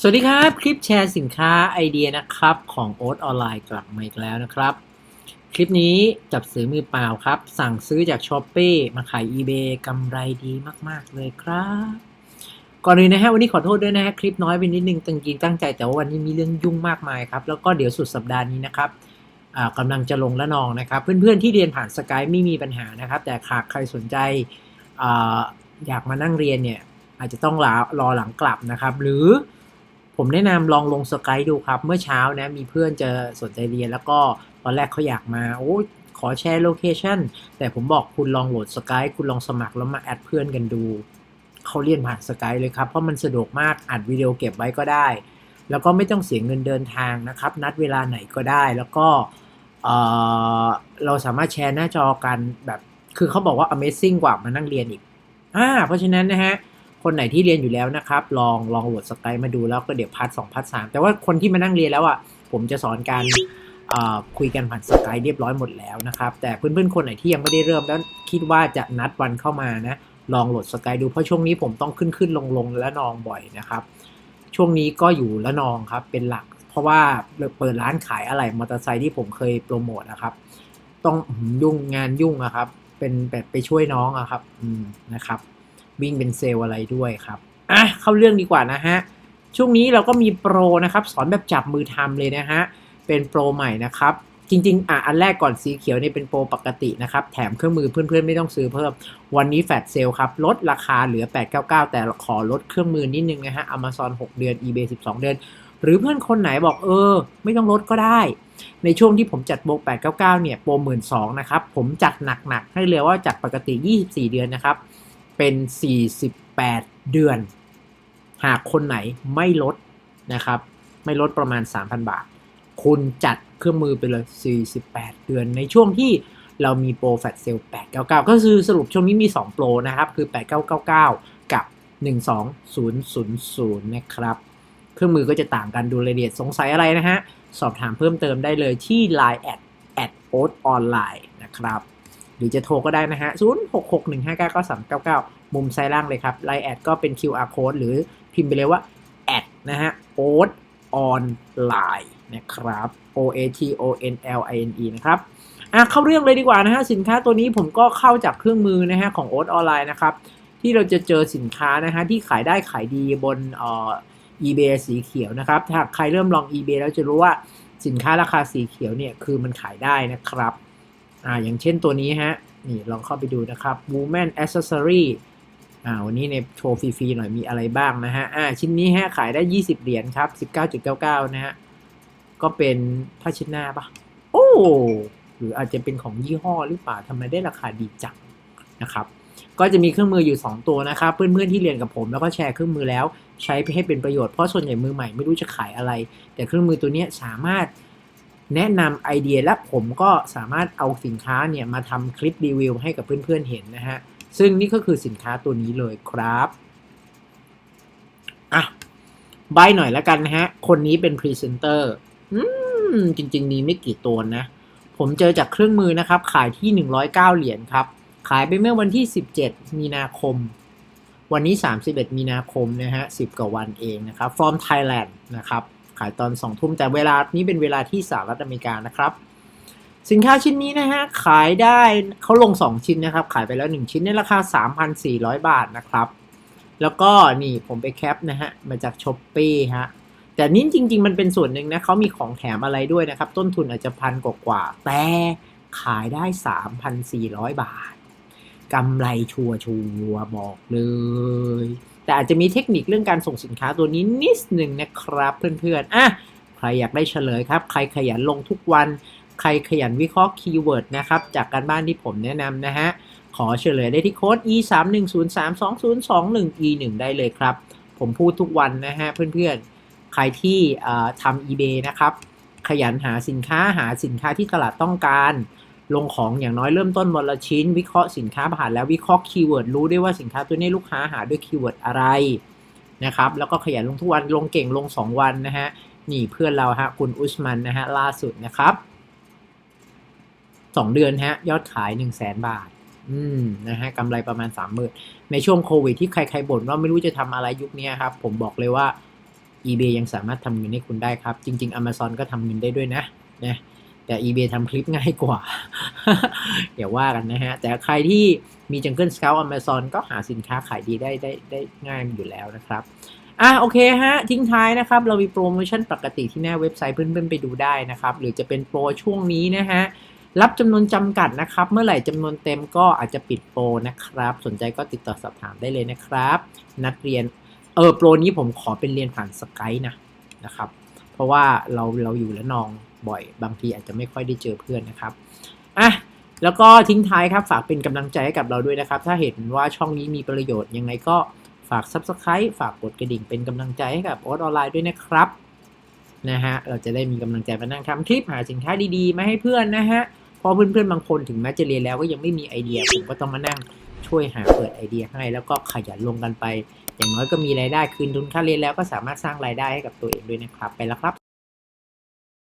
สวัสดีครับ คลิปแชร์สินค้าไอเดียนะครับ ของโอ๊ตออนไลน์กลับมาอีกแล้วนะครับ คลิปนี้จับซื้อมือเปล่าครับ สั่งซื้อจากช้อปปี้มาขาย eBay กำไรดีมาก ๆ เลยครับ ก่อนอื่นนะฮะวันนี้ขอโทษด้วยนะฮะคลิปน้อยไปนิดนึงตั้งจริงตั้งใจแต่ว่าวันนี้มีเรื่องยุ่งมากมายครับ แล้วก็เดี๋ยวสุดสัปดาห์นี้นะครับอ่ากำลังจะลงละนองนะครับ เพื่อนๆที่เรียนผ่านสกายไม่มีปัญหานะครับ แต่หากใครสนใจออยากมานั่งเรียนเนี่ยอาจจะต้องรอหลังกลับนะครับ หรือ ผมแนะนำลองลงสกายดูครับ เมื่อเช้านะมีเพื่อนจะสนใจเรียน แล้วก็ตอนแรกเขาอยากมาโอ้ขอแชร์โลเคชันแต่ผมบอกคุณลองโหลดสกายคุณลองสมัครแล้วมาแอดเพื่อนกันดูเขาเรียนผ่านสกายเลยครับ เพราะมันสะดวกมากอัดวิดีโอเก็บไว้ก็ได้ แล้วก็ไม่ต้องเสียเงินเดินทางนะครับ นัดเวลาไหนก็ได้แล้วก็เอ่อเราสามารถแชร์หน้าจอกันแบบ คือเขาบอกว่า Amazing กว่ามานั่งเรียนอีกอ่าเพราะฉะนั้นนะฮะ คนไหนที่เรียนอยู่แล้วนะครับ ลองลองโหลดสกายมาดูแล้วก็เดี๋ยวพาร์ทสองพาร์ทสามแต่ว่าคนที่มานั่งเรียนแล้วอะผมจะสอนการคุยกันผ่านสกายเรียบร้อยหมดแล้วนะครับ แต่เพื่อนๆคนไหนที่ยังไม่ได้เริ่มแล้วคิดว่าจะนัดวันเข้ามานะ ลองโหลดสกายดูเพราะช่วงนี้ผมต้องขึ้นขึ้นลงลงและนองบ่อยนะครับ ช่วงนี้ก็อยู่ละนองครับเป็นหลัก เพราะว่าเปิดร้านขายอะไหล่มอเตอร์ไซค์ที่ผมเคยโปรโมทนะครับ ต้องยุ่งงานยุ่งอะครับ เป็นแบบไปช่วยน้องอะครับนะครับ วิ่งเป็นเซลล์อะไรด้วยครับอะเข้าเรื่องดีกว่านะฮะช่วงนี้เราก็มีโปรนะครับสอนแบบจับมือทำเลยนะฮะเป็นโปรใหม่นะครับจริงๆอะอันแรกก่อนสีเขียวเนี่ยเป็นโปรปกตินะครับ แถมเครื่องมือเพื่อนๆ ไม่ต้องซื้อเพิ่ม วันนี้แฟลชเซลครับ ลดราคาเหลือ 899 แต่ขอลดเครื่องมือนิดนึงนะฮะ Amazon 6 เดือน eBay 12 เดือน หรือเพื่อนคนไหนบอกเออ ไม่ต้องลดก็ได้ ในช่วงที่ผมจัดโปร899 เนี่ย โปร 12,000 นะครับ ผมจัดหนักๆ ให้เลยว่าจัดปกติ 24 เดือนนะครับ เป็น 48 เดือน หากคนไหนไม่ลดนะครับ ไม่ลดประมาณ 3,000 บาท คุณจัดเครื่องมือไปเลย 48 เดือน ในช่วงที่เรามีโปรแฟลชเซล899 ก็คือสรุปช่วงนี้มี 2 โปรนะครับ คือ 8999 กับ 12000 นะครับ เครื่องมือก็จะต่างกันดูรายละเอียดสงสัยอะไรนะฮะ สอบถามเพิ่มเติมได้เลยที่ Line แอดแอดโอ๊ตออนไลน์นะครับ หรือจะโทรก็ได้นะฮะ 0661599399 มุมซ้ายล่างเลยครับ Line แอดก็เป็น QR code หรือพิมพ์ไปเลยว่าแอดนะฮะโอ๊ตออนไลน์นะครับ O A T O N L I N E นะครับอะเข้าเรื่องเลยดีกว่านะฮะ สินค้าตัวนี้ผมก็เข้าจากเครื่องมือนะฮะของโอ๊ตออนไลน์นะครับ ที่เราจะเจอสินค้านะฮะที่ขายได้ขายดีบนเอ่อ eBay สีเขียวนะครับ ถ้าใครเริ่มลอง eBay แล้วจะรู้ว่าสินค้าราคาสีเขียวเนี่ยคือมันขายได้นะครับ อ่าอย่างเช่นตัวนี้ฮะ นี่ลองเข้าไปดูนะครับ Woman Accessory อ่าวันนี้ในโชว์ฟรีๆหน่อยมีอะไรบ้างนะฮะอ่าชิ้นนี้ฮะขายได้ 20 เหรียญครับ 19.99 นะฮะ ก็เป็นผ้าเชิ้นหน้าปะโอ้หรืออาจจะเป็นของยี่ห้อหรือเปล่าทำไมได้ราคาดีจังนะครับ ก็จะมีเครื่องมืออยู่ 2 ตัวนะครับ เพื่อนๆที่เรียนกับผมแล้วก็แชร์เครื่องมือแล้ว ใช้ให้เป็นประโยชน์เพราะส่วนใหญ่มือใหม่ไม่รู้จะขายอะไร แต่เครื่องมือตัวนี้สามารถ แนะนำไอเดียและผมก็สามารถเอาสินค้าเนี่ยมาทำคลิปรีวิวให้กับเพื่อนๆเห็นนะฮะ ซึ่งนี่ก็คือสินค้าตัวนี้เลยครับอะใบหน่อยแล้วกันนะฮะ คนนี้เป็นพรีเซนเตอร์อจริงๆมีไม่กี่ตัวนะ ผมเจอจากเครื่องมือนะครับ ขายที่ 109 เหรียญครับ ขายไปเมื่อวันที่ 17 มีนาคม วันนี้ 31 มีนาคมนะฮะ 10 กว่าวันเองนะครับ from Thailand นะครับ ขายตอน2ทุ่มแต่เวลานี้เป็นเวลาที่สหรัฐอเมริกานะครับ สินค้าชิ้นนี้นะฮะขายได้เขาลง 2 ชิ้นนะครับ ขายไปแล้ว 1 ชิ้นในราคา 3,400 บาทนะครับ แล้วก็นี่ผมไปแคปนะฮะมาจากช้อปปี้ฮะแต่นี้จริง ๆ มันเป็นส่วนหนึ่งนะเขามีของแถมอะไรด้วยนะครับ ต้นทุนอาจจะพันกว่าแต่ขายได้ 3,400 บาทกำไรชัวชัวร์บอกเลย แต่อาจจะมีเทคนิคเรื่องการส่งสินค้าตัวนี้นิดหนึ่งนะครับเพื่อนๆอะใครอยากได้เฉลยครับ ใครขยันลงทุกวัน ใครขยันวิเคราะห์คีย์เวิร์ดนะครับ จากการบ้านที่ผมแนะนำนะฮะ ขอเฉลยได้ที่โค้ด e 3 1 0 3 2 0 2 1 e 1ได้เลยครับ ผมพูดทุกวันนะฮะเพื่อนๆ ใครที่เอ่อทำ eBay นะครับ ขยันหาสินค้าหาสินค้าที่ตลาดต้องการ ลงของอย่างน้อยเริ่มต้นวันละชิ้น วิเคราะห์สินค้าผ่านแล้ววิเคราะห์คีย์เวิร์ดรู้ได้ว่าสินค้าตัวนี้ลูกค้าหาด้วยคีย์เวิร์ดอะไรนะครับแล้วก็ขยันลงทุกวันลงเก่งลง 2 วันนะฮะนี่เพื่อนเราฮะคุณอุสมันนะฮะล่าสุดนะครับ 2 เดือนฮะยอดขาย 1 0 0 0 0แสนบาทอืมนะฮะกำไรประมาณ 3 0,000ในช่วงโควิดที่ใครๆบ่นว่าไม่รู้จะทำอะไรยุคนี้ครับ ผมบอกเลยว่า eBay ยังสามารถทำเงินให้คุณได้ครับ จริง ๆ Amazon ก็ทำเงินได้ด้วยนะนะ แต่ eBay ทำคลิปง่ายกว่า เดี๋ยวว่ากันนะฮะ แต่ใครที่มี Jungle Scout Amazon ก็หาสินค้าขายดีได้ได้ได้ง่ายอยู่แล้วนะครับอะโอเคฮะ ทิ้งท้ายนะครับ เรามีโปรโมชั่นปกติที่หน้าเว็บไซต์เพื่อนๆไปดูได้นะครับ หรือจะเป็นโปรช่วงนี้นะฮะ รับจำนวนจำกัดนะครับ เมื่อไหร่จำนวนเต็มก็อาจจะปิดโปรนะครับ สนใจก็ติดต่อสอบถามได้เลยนะครับ นัดเรียนเออโปรนี้ผมขอเป็นเรียนผ่านสกายนะนะครับ เพราะว่าเราเราอยู่และนอง บ่อย บางทีอาจจะไม่ค่อยได้เจอเพื่อนนะครับอะแล้วก็ทิ้งท้ายครับฝากเป็นกำลังใจให้กับเราด้วยนะครับ ถ้าเห็นว่าช่องนี้มีประโยชน์ยังไงก็ฝาก Subscribe ฝากกดกระดิ่งเป็นกำลังใจให้กับโอ๊ตออนไลน์ด้วยนะครับนะฮะเราจะได้มีกำลังใจมานั่งทำคลิปหาสินค้าดีๆ มาให้เพื่อนนะฮะเพราะเพื่อนๆบางคนถึงแม้จะเรียนแล้วก็ยังไม่มีไอเดียผมก็ต้องมานั่งช่วยหาเปิดไอเดียให้ แล้วก็ขยันลงกันไป อย่างน้อยก็มีรายได้คืนทุนค่าเรียนแล้วก็สามารถสร้างรายได้ให้กับตัวเองด้วยนะครับ ไปแล้วครับ